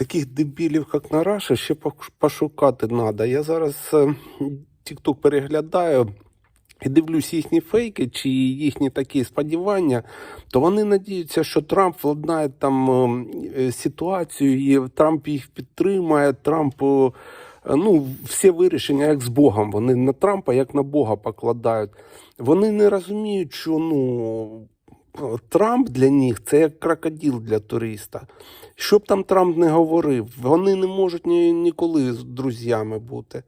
Таких дебілів, як на Раші, ще пошукати треба. Я зараз TikTok переглядаю і дивлюсь їхні фейки чи їхні такі сподівання, то вони надіються, що Трамп владнає там е, ситуацію, і Трамп їх підтримає, Трамп. е, Ну, всі вирішення як з Богом. Вони на Трампа як на Бога покладають. Вони не розуміють, що ну, Трамп для них це як крокодил для туриста. Що б там Трамп не говорив, вони не можуть ні, ніколи з друзями бути.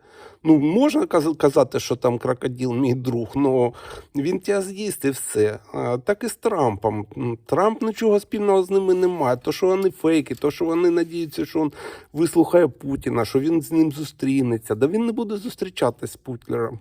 Ну, можна казати, що там крокодил мій друг, але він тебе з'їсть і все. Так і з Трампом. Трамп нічого спільного з ними немає. То, що вони фейки, то, що вони надіються, що він вислухає Путіна, що він з ним зустрінеться. Да він не буде зустрічатись з Путлером.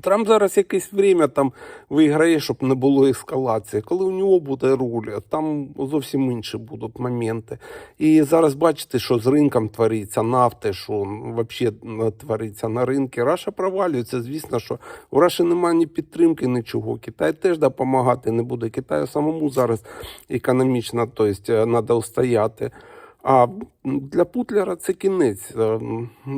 Трамп зараз якесь время там виграє, щоб не було ескалації. Коли у нього буде руль, там зовсім інші будуть моменти. І зараз бачите, що з ринком твориться, нафти, що взагалі твориться на ринку. Раша провалюється. Звісно, що у Раші немає ні підтримки, нічого. Китай теж допомагати не буде. Китаю самому зараз економічно, тобто, треба устояти. А для Путлера це кінець. Е,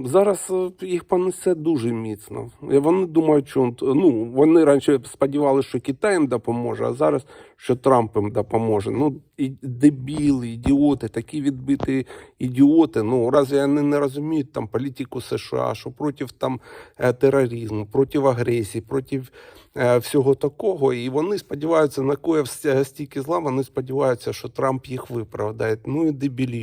Зараз е, їх понесе дуже міцно. Вони думають, що ну вони раніше сподівалися, що Китай їм допоможе, а зараз що Трамп їм допоможе. Ну і дебіли, ідіоти, такі відбиті ідіоти. Ну разве вони не розуміють там політику США, що проти там е, тероризму, проти агресії, проти всього такого. І вони сподіваються, накоїв ст- стільки зла, вони сподіваються, що Трамп їх виправдає. Ну і